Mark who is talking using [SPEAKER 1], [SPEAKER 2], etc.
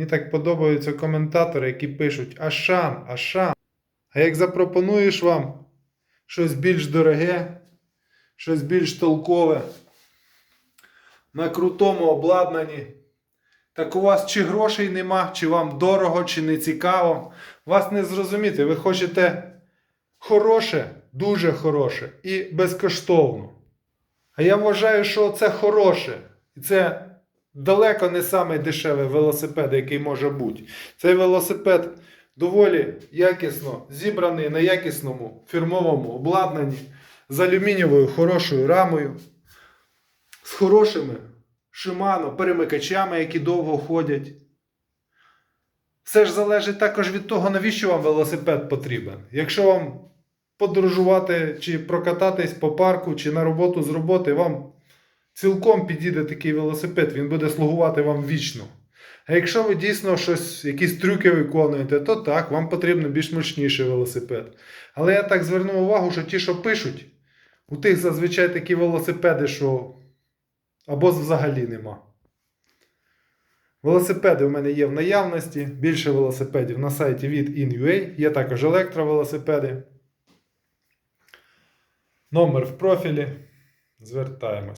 [SPEAKER 1] Мені так подобаються коментатори, які пишуть Ашан, Ашан. А як запропонуєш вам щось більш дороге, щось більш толкове, на крутому обладнанні, так у вас чи грошей нема, чи вам дорого, чи не цікаво. Вас не зрозуміти. Ви хочете хороше, дуже хороше і безкоштовно. А я вважаю, що це хороше. І це далеко не самий дешевий велосипед, який може бути. Цей велосипед доволі якісно зібраний на якісному фірмовому обладнанні з алюмінієвою хорошою рамою, з хорошими Shimano перемикачами, які довго ходять. Все ж залежить також від того, навіщо вам велосипед потрібен. Якщо вам подорожувати чи прокататись по парку, чи на роботу з роботи, вам цілком підійде такий велосипед, він буде слугувати вам вічно. А якщо ви дійсно щось, якісь трюки виконуєте, то так, вам потрібен більш мощніший велосипед. Але я так звернув увагу, що ті, що пишуть, у тих зазвичай такі велосипеди, що або взагалі нема. Велосипеди у мене є в наявності. Більше велосипедів на сайті від InUA. Є також електровелосипеди. Номер в профілі. Звертаємось.